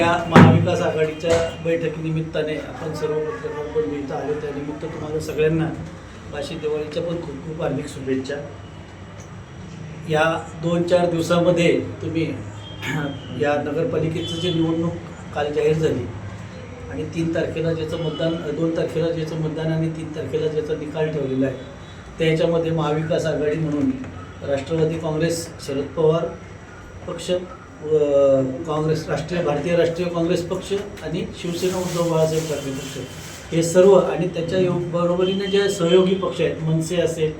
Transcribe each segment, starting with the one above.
या महाविकास आघाडीच्या बैठकीनिमित्ताने आपण सर्व पत्रकार पण इथं आलो. त्यानिमित्त तुम्हाला सगळ्यांना पाशी दिवाळीच्या पण खूप खूप हार्दिक शुभेच्छा. या दोन चार दिवसामध्ये तुम्ही या नगरपालिकेचं जे निवडणूक काल जाहीर झाली आणि तीन तारखेला ज्याचं मतदान दोन तारखेला ज्याचं मतदान आणि तीन तारखेला ज्याचा निकाल ठेवलेला आहे त्याच्यामध्ये महाविकास आघाडी म्हणून राष्ट्रवादी काँग्रेस शरद पवार पक्ष काँग्रेस राष्ट्रीय भारतीय राष्ट्रीय काँग्रेस पक्ष आणि शिवसेना उद्धव बाळासाहेब ठाकरे पक्ष. हे सर्व आणि त्याच्या यो बरोबरीने जे सहयोगी पक्ष आहेत मनसे असेल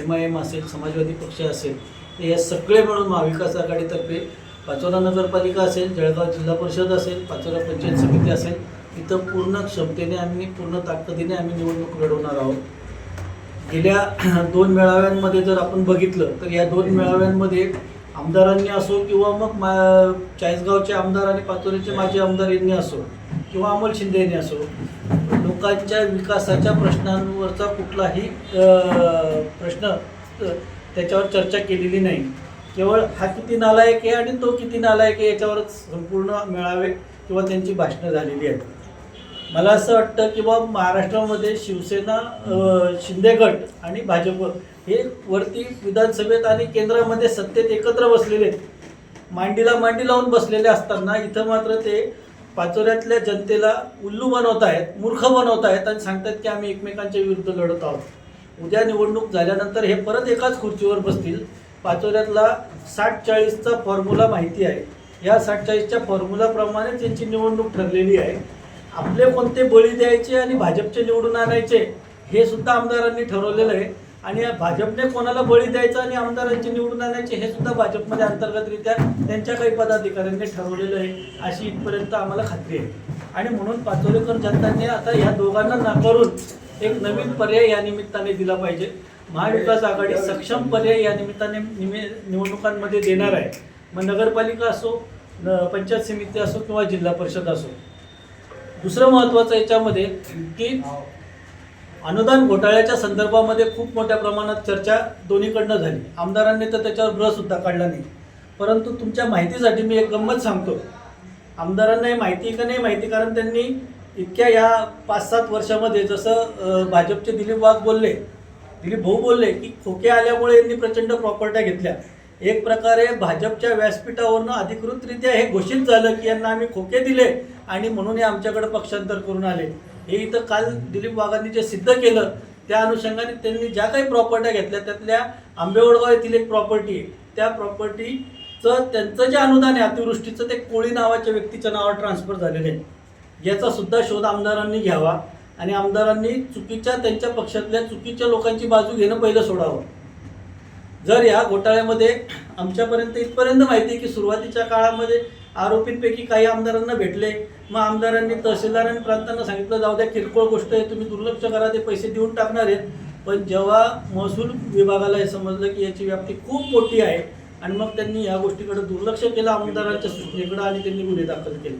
एम आय एम असेल समाजवादी पक्ष असेल या सगळे मिळून महाविकास आघाडीतर्फे पाचोरा नगरपालिका असेल जळगाव जिल्हा परिषद असेल पाचोरा पंचायत समिती असेल इथं पूर्ण क्षमतेने आम्ही पूर्ण ताकदीने आम्ही निवडणूक लढवणार आहोत. गेल्या दोन मेळाव्यांमध्ये जर आपण बघितलं तर या दोन मेळाव्यांमध्ये आमदारांनी असो किंवा मग मा चाळीसगावचे आमदार आणि पातोरीचे माजी आमदार यांनी असो किंवा अमोल शिंदे यांनी असो लोकांच्या विकासाच्या प्रश्नांवरचा कुठलाही प्रश्न त्याच्यावर चर्चा केलेली नाही. केवळ हा किती नालायक आहे आणि तो किती नालायक आहे याच्यावरच संपूर्ण मेळावे किंवा त्यांची भाषणं झालेली आहेत. मला असं वाटतं की बा महाराष्ट्रामध्ये शिवसेना शिंदेगट शिंदे गट आणि भाजप हे वरती विधानसभेत आणि केंद्रामध्ये सत्तेत एकत्र बसलेले आहेत मांडीला मांडी लावून बसलेले असताना इथं मात्र ते पाचोऱ्यातल्या जनतेला उल्लू बनवत आहेत मूर्ख बनवत आहेत आणि सांगतात की आम्ही एकमेकांच्या विरुद्ध लढत आहोत. उद्या निवडणूक झाल्यानंतर हे परत एकाच खुर्चीवर बसतील. पाचोऱ्यातला साठ चाळीसचा फॉर्म्युला माहिती आहे. या साठ चाळीसच्या फॉर्म्युलाप्रमाणे त्यांची निवडणूक ठरलेली आहे. आपले कोणते बळी द्यायचे आणि भाजपचे निवडून आणायचे हे सुद्धा आमदारांनी ठरवलेलं आहे. आणि भाजपने कोणाला बळी द्यायचं आणि आमदारांची निवडून आणायचे हे सुद्धा भाजपमध्ये अंतर्गतरित्या त्यांच्या काही पदाधिकाऱ्यांनी ठरवलेलं आहे अशी इथपर्यंत आम्हाला खात्री आहे. आणि म्हणून पाचोलेकर जनतांनी आता या दोघांना नाकारून एक नवीन पर्याय या निमित्ताने दिला पाहिजे. महाविकास आघाडी सक्षम पर्याय या निमित्ताने निमे निवडणुकांमध्ये देणार आहे. मग नगरपालिका असो न- पंचायत समिती असो किंवा जिल्हा परिषद असो. दुसरं महत्त्वाचं याच्यामध्ये की अनुदान घोटाळ्याच्या संदर्भामध्ये खूप मोठ्या प्रमाणात चर्चा दोन्हीकडनं झाली. आमदारांनी तर त्याच्यावर भ्रसुद्धा काढला नाही. परंतु तुमच्या माहितीसाठी मी एक गंमत सांगतो. आमदारांना हे माहिती का नाही माहिती? कारण त्यांनी इतक्या या पाच सात वर्षामध्ये जसं भाजपचे दिलीप वाघ बोलले दिलीप भाऊ बोलले की खोके आल्यामुळे यांनी प्रचंड प्रॉपर्ट्या घेतल्या. एक प्रकारे भाजपच्या व्यासपीठावरनं अधिकृतरित्या हे घोषित झालं की यांना आम्ही खोके दिले आणि म्हणून हे आमच्याकडे पक्षांतर करून आले. हे इथं काल दिलीप वाघांनी जे सिद्ध केलं त्या अनुषंगाने त्यांनी ज्या काही प्रॉपर्ट्या घेतल्या त्यातल्या आंबेवडगाव येथील एक प्रॉपर्टी आहे. त्या प्रॉपर्टीचं त्यांचं जे अनुदान आहे अतिवृष्टीचं ते कोळी नावाच्या व्यक्तीच्या नावावर ट्रान्सफर झालेलं आहे. याचा सुद्धा शोध आमदारांनी घ्यावा आणि आमदारांनी चुकीच्या त्यांच्या पक्षातल्या चुकीच्या लोकांची बाजू घेणं पहिलं सोडावं. जर या घोटाळ्यामध्ये आमच्यापर्यंत इथपर्यंत माहिती आहे की सुरुवातीच्या काळामध्ये आरोपींपैकी काही आमदारांना भेटले. मग आमदारांनी तहसीलदार आणि प्रांतांना सांगितलं जाऊ द्या किरकोळ गोष्ट आहे तुम्ही दुर्लक्ष करा ते पैसे देऊन टाकणार आहेत. पण जेव्हा महसूल विभागाला हे समजलं की याची व्याप्ती खूप मोठी आहे आणि मग त्यांनी या गोष्टीकडे दुर्लक्ष केलं आमदारांच्या सूचनेकडं आणि त्यांनी गुन्हे दाखल केले.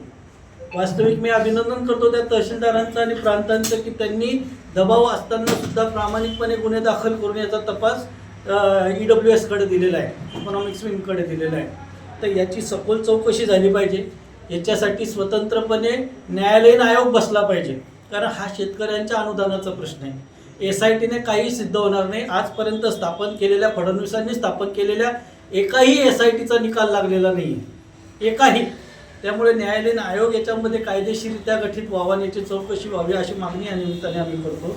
वास्तविक मी अभिनंदन करतो त्या तहसीलदारांचं आणि प्रांतांचं की त्यांनी दबाव असताना सुद्धा प्रामाणिकपणे गुन्हे दाखल करून याचा तपास ई डब्ल्यू एसकडे दिलेला आहे. इकॉनॉमिक्स विंगकडे दिलेला आहे. तर याची सखोल चौकशी झाली पाहिजे. याच्यासाठी स्वतंत्रपणे न्यायालयीन आयोग बसला पाहिजे. कारण हा शेतकऱ्यांच्या अनुदानाचा प्रश्न आहे. एस आय टीने काही सिद्ध होणार नाही. आजपर्यंत स्थापन केलेल्या फडणवीसांनी स्थापन केलेल्या एकाही एस आय टीचा निकाल लागलेला नाही आहे एकाही. त्यामुळे न्यायालयीन आयोग याच्यामध्ये कायदेशीररित्या गठीत व्हावा याची चौकशी व्हावी अशी मागणी या निमित्ताने आम्ही करतो.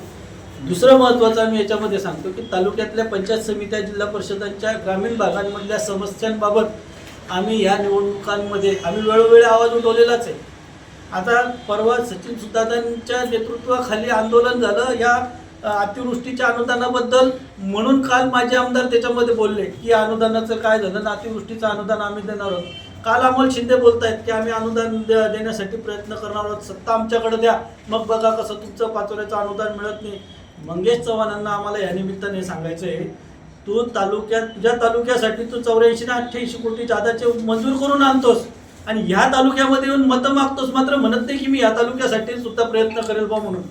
दुसरं महत्त्वाचं आम्ही याच्यामध्ये सांगतो की तालुक्यातल्या पंचायत समित्या जिल्हा परिषदांच्या ग्रामीण भागांमधल्या समस्यांबाबत आम्ही या निवडणुकांमध्ये आम्ही वेळोवेळी आवाज उठवलेलाच आहे. आता परवा सचिन सुद्दांच्या नेतृत्वाखाली आंदोलन झालं या अतिवृष्टीच्या अनुदानाबद्दल म्हणून काल माझे आमदार त्याच्यामध्ये बोलले की अनुदानाचं काय झालं ना अतिवृष्टीचं अनुदान आम्ही देणार आहोत. काल अमोल शिंदे बोलतायत की आम्ही अनुदान दे- देण्यासाठी प्रयत्न करणार आहोत सत्ता आमच्याकडे द्या. मग बघा कसं तुमचं पाचोऱ्याचं अनुदान मिळत नाही. मंगेश चव्हाणांना आम्हाला या निमित्ताने सांगायचं आहे तू तालुक्यात तुझ्या तालुक्यासाठी तू चौऱ्याऐंशी ना अठ्ठ्याऐंशी कोटी जादाचे मंजूर करून आणतोस. आणि ह्या तालुक्यामध्ये येऊन मतं मागतोस मात्र म्हणत नाही की मी या तालुक्यासाठी सुद्धा प्रयत्न करेल बा म्हणून.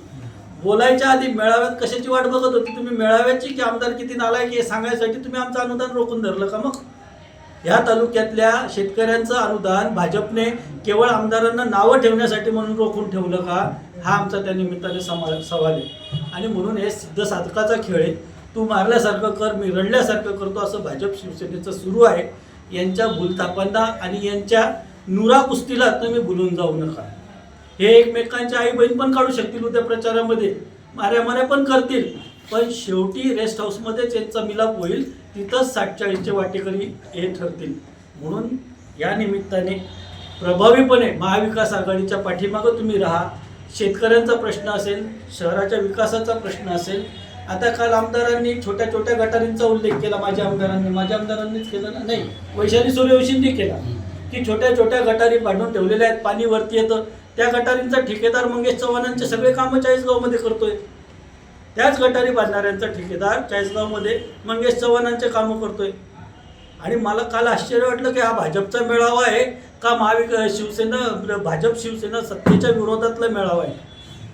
बोलायच्या आधी मेळाव्यात कशाची वाट बघत होती? तुम्ही मेळाव्याची की आमदार किती नालायक हे सांगायसाठी तुम्ही आमचं अनुदान रोखून धरलं का मग? या तालुक्यातल्या शेतकऱ्यांचं अनुदान भाजपने केवळ आमदारांना नावं ठेवण्यासाठी म्हणून रोखून ठेवलं का? हा आमचा त्या निमित्ताने समा सवाल आहे. आणि म्हणून हे सिद्ध साधकाचा खेळ आहे. तू मारल्यासारखं कर मी रडल्यासारखं करतो असं भाजप शिवसेनेचं सुरू आहे. यांच्या भूलथापांना आणि यांच्या नुरा कुस्तीला तुम्ही भुलून जाऊ नका. हे एकमेकांच्या आई बहीण पण काढू शकतील उद्या प्रचारामध्ये. माऱ्यामाऱ्या पण करतील. पण शेवटी रेस्ट हाऊसमध्येच यांचा मिलाप होईल तिथंच साठचाळीसचे वाटेकरी हे ठरतील. म्हणून या निमित्ताने प्रभावीपणे महाविकास आघाडीच्या पाठीमागं तुम्ही राहा. शेतकऱ्यांचा प्रश्न असेल शहराच्या विकासाचा प्रश्न असेल आता काल आमदारांनी छोट्या छोट्या गटारींचा उल्लेख केला माझ्या आमदारांनी. माझ्या आमदारांनीच केला ना? नाही. वैशाली सूर्यवंशींनी केला. की छोट्या छोट्या गटारी बांधून ठेवलेल्या आहेत पाणी वरती येतं. त्या गटारींचा ठेकेदार मंगेश चव्हाणांचे सगळे कामं चाळीसगावमध्ये करतोय. त्याच गटारी बांधणाऱ्यांचा ठेकेदार चाळीसगावमध्ये मंगेश चव्हाणांचे कामं करतोय. आणि मला काल आश्चर्य वाटलं की हा भाजपचा मेळावा आहे का महाविक शिवसेना भाजप शिवसेना सत्तेच्या विरोधातला मेळावा आहे?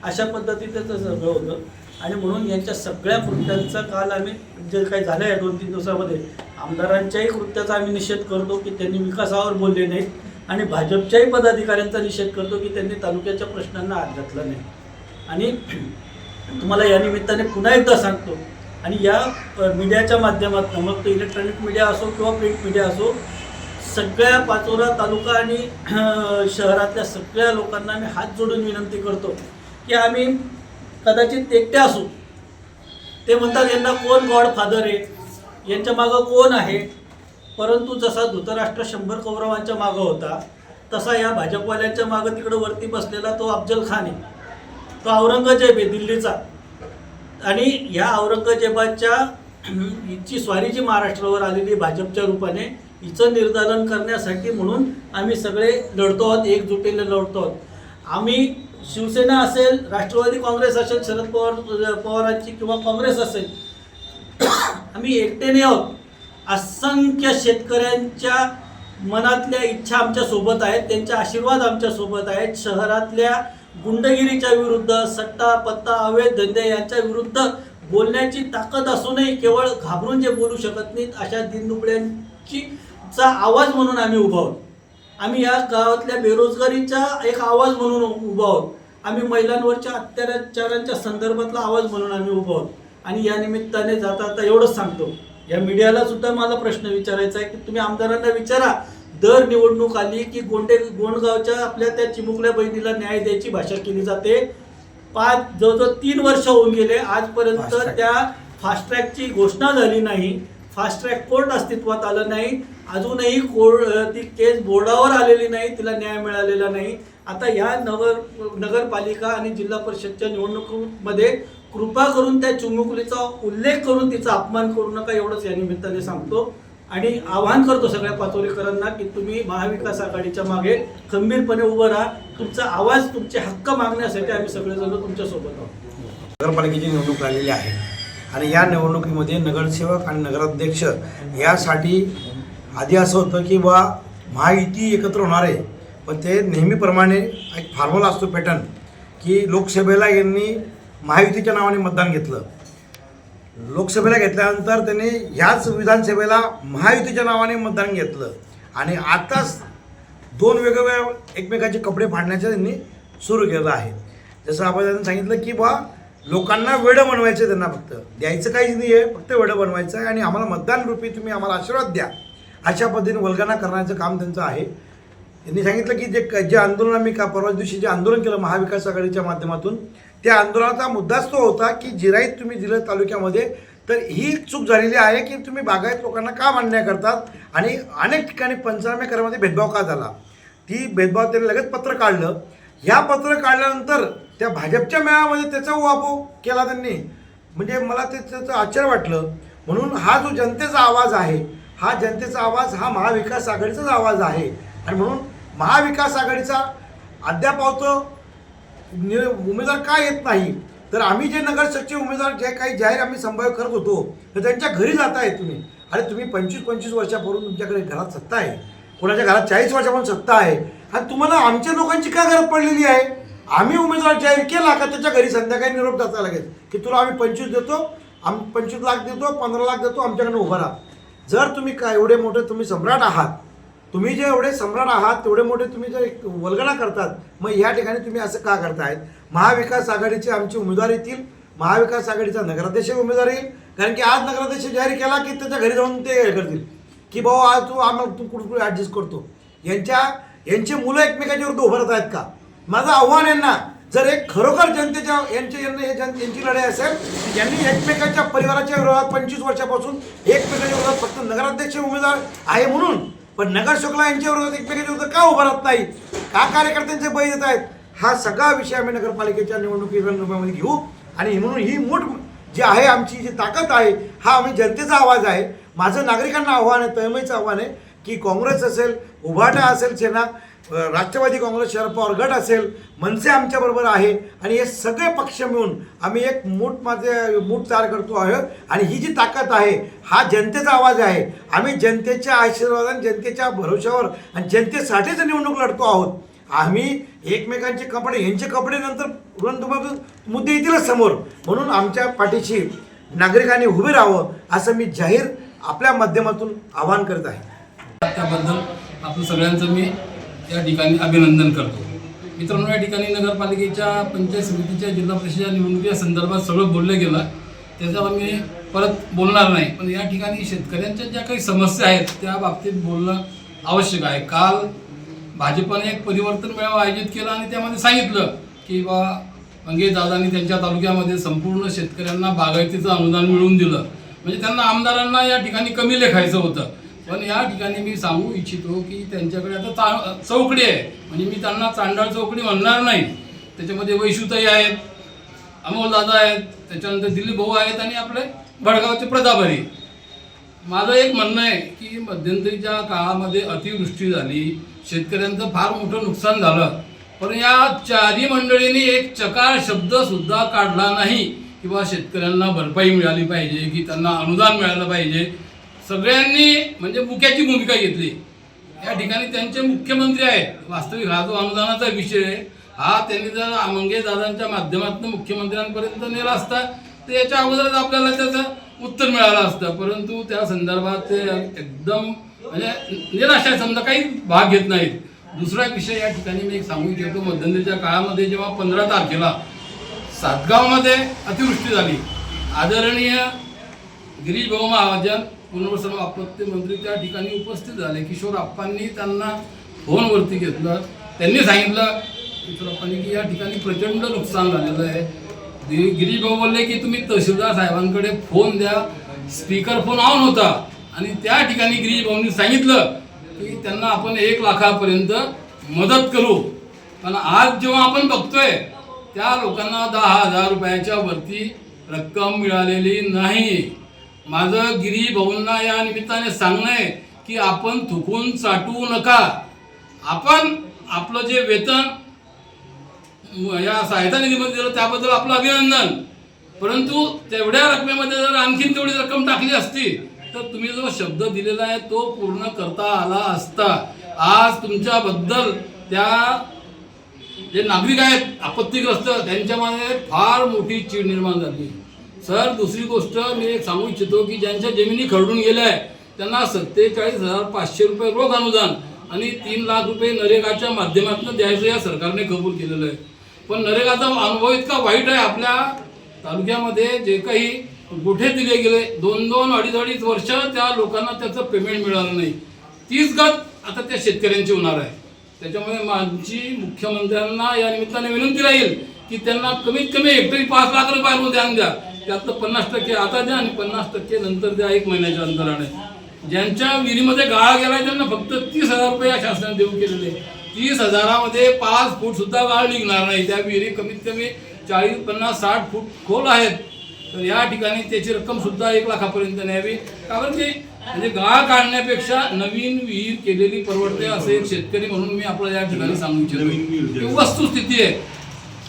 अशा पद्धतीचं सगळं होतं. आणि म्हणून यांच्या सगळ्या कृत्यांचा काल आम्ही जे काही झालं आहे दोन तीन दिवसामध्ये आमदारांच्याही कृत्याचा आम्ही निषेध करतो की त्यांनी विकासावर बोलले नाहीत आणि भाजपच्याही पदाधिकाऱ्यांचा निषेध करतो की त्यांनी तालुक्याच्या प्रश्नांना हात घातला नाही. आणि तुम्हाला या निमित्ताने पुन्हा एकदा सांगतो आणि या मीडियाच्या माध्यमातून मग तो इलेक्ट्रॉनिक मीडिया असो किंवा प्रिंट मीडिया असो सगळ्या पाचोरा तालुका आणि शहरातल्या सगळ्या लोकांना मी हात जोडून विनंती करतो की आम्ही कदाचित एकटे असू. ते म्हणतात यांना कोण गॉड फादर आहे? यांच्या मागं कोण आहे? परंतु जसा धृतराष्ट्र शंभर कौरवांच्या मागं होता तसा या भाजपवाल्यांच्या मागं तिकडं वरती बसलेला तो अफजल खान आहे. तो औरंगजेब आहे दिल्लीचा. आणि या औरंगजेबाच्या हिची स्वारी जी महाराष्ट्रावर आलेली भाजपच्या रूपाने हिचं निर्धारण करण्यासाठी म्हणून आम्ही सगळे लढतो आहोत एकजुटीने लढतो आहोत. आम्ही शिवसेना असेल राष्ट्रवादी काँग्रेस असेल शरद पवार पवारांची किंवा काँग्रेस असेल आम्ही एकटेने आहोत. असंख्य शेतकऱ्यांच्या मनातल्या इच्छा आमच्यासोबत आहेत त्यांचे आशीर्वाद आमच्यासोबत आहेत. शहरातल्या गुंडगिरीच्या विरुद्ध सट्टा पत्ता अवैध धंदे यांच्या विरुद्ध बोलण्याची ताकद असूनही केवळ घाबरून जे बोलू शकत नाहीत अशा दिनदुबळ्यांची चा आवाज म्हणून आम्ही उभा आहोत. आम्ही या गावातल्या बेरोजगारीचा एक आवाज म्हणून उभा आहोत. आम्ही महिलांवरच्या अत्याचारांच्या संदर्भातला आवाज म्हणून आम्ही उभा आहोत. आणि या निमित्ताने जाता आता एवढंच सांगतो. या मीडियाला सुद्धा मला प्रश्न विचारायचा आहे की तुम्ही आमदारांना विचारा. दर निवडणूक आली की गोंडे गोंडगावच्या आपल्या त्या चिमुकल्या बहिणीला न्याय द्यायची भाषा केली जाते. पाच जवळजवळ तीन वर्ष होऊन गेले. आजपर्यंत. त्या फास्ट ट्रॅकची घोषणा झाली नाही. फास्ट ट्रॅक कोर्ट अस्तित्वात आलं नाही. अजूनही कोर्ट ती केस बोर्डावर आलेली नाही तिला न्याय मिळालेला नाही. आता ह्या नगर नगरपालिका आणि जिल्हा परिषदच्या निवडणुकीमध्ये कृपा करून त्या चिमुकलीचा उल्लेख करून तिचा अपमान करू नका एवढंच या निमित्ताने सांगतो. आणि आवाहन करतो सगळ्या पाचोरीकरांना की तुम्ही महाविकास आघाडीच्या मागे खंबीरपणे उभं राहा. तुमचा आवाज तुमचे हक्क मागण्यासाठी आम्ही सगळेजण तुमच्यासोबत आहोत. नगरपालिकेची निवडणूक आलेली आहे. आणि या निवडणुकीमध्ये नगरसेवक आणि नगराध्यक्ष यासाठी आधी असं होतं की बा महायुती एकत्र होणार आहे. पण ते नेहमीप्रमाणे एक फॉर्म्युला असतो पॅटर्न की लोकसभेला यांनी महायुतीच्या नावाने मतदान घेतलं. लोकसभेला घेतल्यानंतर त्यांनी ह्याच विधानसभेला महायुतीच्या नावाने मतदान घेतलं. आणि आताच दोन वेगवेगळ्या एकमेकाचे कपडे फाडण्याचं त्यांनी सुरू केलं आहे. जसं आपण त्यांनी सांगितलं की बा लोकांना वेडं बनवायचं आहे त्यांना फक्त. द्यायचं काहीच नाही आहे फक्त वेडं बनवायचं आहे आणि आम्हाला मतदान रूपी तुम्ही आम्हाला आशीर्वाद द्या. अशा पद्धतीने वल्गना करण्याचं काम त्यांचं आहे. त्यांनी सांगितलं की जे जे आंदोलन आम्ही का परवा दिवशी जे आंदोलन केलं महाविकास आघाडीच्या माध्यमातून त्या आंदोलनाचा मुद्दाच तो होता की जिराईत तुम्ही दिलं तालुक्यामध्ये तर ही चूक झालेली आहे की तुम्ही बागायत लोकांना का मान्य करतात? आणि अनेक ठिकाणी पंचनामे करामध्ये भेदभाव का झाला? ती भेदभाव त्यांनी लगेच पत्र काढलं. ह्या पत्र काढल्यानंतर त्या भाजपच्या मेळामध्ये त्याचा वापर केला त्यांनी. म्हणजे मला ते त्याचं आश्चर्य वाटलं. म्हणून हा जो जनतेचा आवाज आहे हा जनतेचा आवाज हा महाविकास आघाडीचाच आवाज आहे. आणि म्हणून महाविकास आघाडीचा अद्याप नि उमेदवार का येत नाही? तर आम्ही जे नगरसेवकचे उमेदवार जे काही जाहीर आम्ही संभाव्य करत होतो तर त्यांच्या घरी जात आहे तुम्ही. अरे तुम्ही पंचवीस पंचवीस वर्षापूर्वी तुमच्याकडे घरात सत्ता आहे. कोणाच्या घरात चाळीस वर्षापासून सत्ता आहे. आणि तुम्हाला आमच्या लोकांची का गरज पडलेली आहे? आम्ही उमेदवार जाहीर केला का त्याच्या घरी संध्याकाळी निरोप जाता लागेल की तुला आम्ही पंचवीस देतो आम्ही पंचवीस लाख देतो पंधरा लाख देतो आमच्याकडनं उभा राहा. जर तुम्ही काय एवढे मोठे तुम्ही सम्राट आहात तुम्ही जे एवढे सम्राट आहात तेवढे मोठे तुम्ही जर एक वल्गना करतात मग या ठिकाणी तुम्ही असं का करतायत? महाविकास आघाडीचे आमचे उमेदवार येतील महाविकास आघाडीचा नगराध्यक्ष उमेदवार येईल कारण की आज नगराध्यक्ष जाहीर केला की त्याच्या घरी जाऊन ते हे करतील. की भाऊ आज तू आम्हाला तू कुठं कुठे ॲडजस्ट करतो? यांच्या यांची मुलं एकमेकांच्यावर विरुद्ध उभं राहत आहेत का? माझं आव्हान यांना जर एक खरोखर जनतेच्या यांचे यांना हे जन यांची लढाई असेल यांनी एकमेकांच्या परिवाराच्या विरोधात पंचवीस वर्षापासून एकमेकांच्या विरोधात फक्त नगराध्यक्ष उमेदवार आहे म्हणून पण नगरसेवकला यांच्या विरोधात एकमेकांच्या विरोधात का उभा राहत नाही? का कार्यकर्त्यांचे बळी देत आहेत? हा सगळा विषय आम्ही नगरपालिकेच्या निवडणुकीमध्ये घेऊ. आणि म्हणून ही मूठ जी आहे आमची जी ताकद आहे हा आम्ही जनतेचा आवाज आहे. माझं नागरिकांना आव्हान आहे तळमळीचं आव्हान आहे की काँग्रेस असेल उभाटा असेल सेना राष्ट्रवादी काँग्रेस शरद पवार गट असेल मनसे आमच्याबरोबर आहे आणि हे सगळे पक्ष मिळून आम्ही एक मूठ माझे मूठ तयार करतो आहोत. आणि ही जी ताकद आहे हा जनतेचा आवाज आहे. आम्ही जनतेच्या आशीर्वादाने जनतेच्या भरोश्यावर आणि जनतेसाठीच निवडणूक लढतो आहोत. आम्ही एकमेकांचे कपडे यांचे कपडे नंतर ऋणधुमाचे मुद्दे येतीलच समोर. म्हणून आमच्या पाठीशी नागरिकांनी उभे राहावं असं मी जाहीर आपल्या माध्यमातून आवाहन करत आहे. त्याबद्दल आपलं सगळ्यांचं मी या ठिकाणी अभिनंदन करतो. मित्रांनो या ठिकाणी नगरपालिकेच्या पंचायत समितीच्या जिल्हा परिषदेच्या निवडणुकीच्या संदर्भात सगळं बोललं गेलं. त्याच्यावर मी परत बोलणार नाही पण या ठिकाणी शेतकऱ्यांच्या ज्या काही समस्या आहेत त्या बाबतीत बोलणं आवश्यक आहे. काल भाजपने एक परिवर्तन मेळावा आयोजित केला आणि त्यामध्ये सांगितलं की बा मंगेश दादांनी त्यांच्या तालुक्यामध्ये संपूर्ण शेतकऱ्यांना बागायतीचं अनुदान मिळवून दिलं. म्हणजे त्यांना आमदारांना या ठिकाणी कमी लेखायचं होतं. पण या ठिकाणी मी सांगू इच्छितो की त्यांच्याकडे आता चा चौकडी आहे. म्हणजे मी त्यांना चांडाळ चौकडी म्हणणार नाही. त्याच्यामध्ये वैशुताई आहेत अमोलदादा आहेत त्याच्यानंतर दिलीप भाऊ आहेत आणि आपले भडगावचे प्रतापरी माझं एक म्हणणं आहे की मध्यंतरीच्या काळामध्ये अतिवृष्टी झाली. शेतकऱ्यांचं फार मोठं नुकसान झालं. पण या चारही मंडळींनी एक चकार शब्दसुद्धा काढला नाही. किंवा शेतकऱ्यांना भरपाई मिळाली पाहिजे की त्यांना अनुदान मिळालं पाहिजे. सगळ्यांनी म्हणजे मुख्याची भूमिका घेतली. या ठिकाणी त्यांचे मुख्यमंत्री आहेत. वास्तविक हा जो अनुदानाचा विषय आहे हा त्यांनी जर मंगेश दादांच्या माध्यमातून मुख्यमंत्र्यांपर्यंत नेला असता तर याच्या अगोदरच आपल्याला त्याचं उत्तर मिळालं असतं. परंतु त्या संदर्भात ते एकदम म्हणजे निराश आहे. समजा काही भाग घेत नाहीत. दुसरा विषय या ठिकाणी मी एक सांगू इच्छितो. मध्यंतरीच्या काळामध्ये जेव्हा पंधरा तारखेला सातगावमध्ये अतिवृष्टी झाली. आदरणीय गिरीश भाऊ महाजन पुनर्वसन आपत्ती मंत्री त्या ठिकाणी उपस्थित झाले. किशोर आप्पांनी त्यांना फोनवरती घेतलं. त्यांनी सांगितलं किशोर आप्पांनी की या ठिकाणी प्रचंड नुकसान झालेलं आहे. गिरीश भाऊ बोलले की तुम्ही तहसीलदार साहेबांकडे फोन द्या. स्पीकर फोन ऑन होता. आणि त्या ठिकाणी गिरीश भाऊंनी सांगितलं की त्यांना आपण एक लाखापर्यंत मदत करू. पण आज जेव्हा आपण बघतोय त्या लोकांना दहा हजार रुपयाच्या वरती रक्कम मिळालेली नाही. माझं गिरी भाऊंना या निमित्ताने सांगणं आहे की आपण थुकून चाटू नका. आपण आपलं जे वेतन या सहायता निधीमध्ये दिलं त्याबद्दल आपलं अभिनंदन. परंतु तेवढ्या रकमेमध्ये जर आणखीन तेवढी रक्कम टाकली असती तर तुम्ही जो शब्द दिलेला आहे तो पूर्ण करता आला असता. आज तुमच्याबद्दल त्या जे नागरिक आहेत आपत्तीग्रस्त त्यांच्यामध्ये फार मोठी चीड निर्माण झाली. सर दुसरी गोष्ट मी एक सांगू इच्छितो की ज्यांच्या जमिनी खरडून गेल्या आहे त्यांना सत्तेचाळीस हजार पाचशे रुपये रोख अनुदान आणि तीन लाख रुपये नरेगाच्या माध्यमातून द्यायचं या सरकारने कबूल केलेलं आहे. पण नरेगाचा अनुभव इतका वाईट आहे आपल्या तालुक्यामध्ये जे काही गोठे दिले गेले दोन दोन अडीच अडीच वर्ष त्या लोकांना त्याचं पेमेंट मिळालं नाही. तीच गत आता त्या शेतकऱ्यांची होणार आहे. त्याच्यामुळे माझी मुख्यमंत्र्यांना या निमित्ताने विनंती राहील की त्यांना कमीत कमी हेक्टरी पाच लाख रुपये ध्यान द्या. त्यातलं पन्नास टक्के आता द्या आणि पन्नास टक्के नंतर द्या एक महिन्याच्या अंतराने. ज्यांच्या विहिरीमध्ये गाळा गेलाय त्यांना फक्त तीस हजार रुपये या शासनाने देऊ केलेले. तीस हजारामध्ये पाच फूट सुद्धा गाळ निघणार नाही. त्या विहिरी कमीत कमी चाळीस पन्नास साठ फूट खोल आहेत. तर या ठिकाणी त्याची रक्कम सुद्धा एक लाखापर्यंत न्यावी. कारण की म्हणजे गाळ काढण्यापेक्षा नवीन विहीर केलेली परवडते असे एक शेतकरी म्हणून मी आपल्याला या ठिकाणी सांगू इच्छितो. वस्तुस्थिती आहे.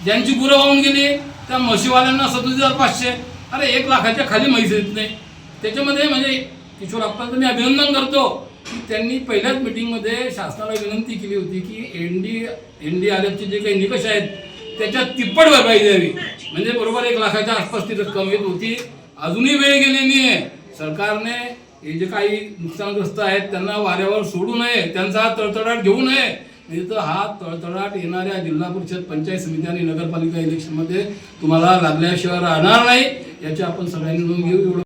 ज्यांची गुरं वाहून गेली त्या म्हशीवाल्यांना सदतीस हजार पाचशे. अरे एक लाखाच्या खाली म्हैस येत नाही. त्याच्यामध्ये म्हणजे किशोर अप्पांचं मी अभिनंदन करतो की त्यांनी पहिल्याच मिटिंगमध्ये शासनाला विनंती केली होती की N D N D R एफचे जे काही निकष आहेत त्याच्यात तिप्पट भरपाई द्यावी. म्हणजे बरोबर एक लाखाच्या आसपास ती रक्कम येत होती. अजूनही वेळ गेलेली आहे सरकारने हे जे काही नुकसानग्रस्त आहेत त्यांना वाऱ्यावर सोडू नये. त्यांचा हा तळतळाट घेऊ नये. तर हा तळतळाट येणाऱ्या जिल्हा परिषद पंचायत समिती आणि नगरपालिका इलेक्शनमध्ये तुम्हाला लागल्याशिवाय राहणार नाही याची आपण सगळ्यांनी नोंद घेऊ. एवढं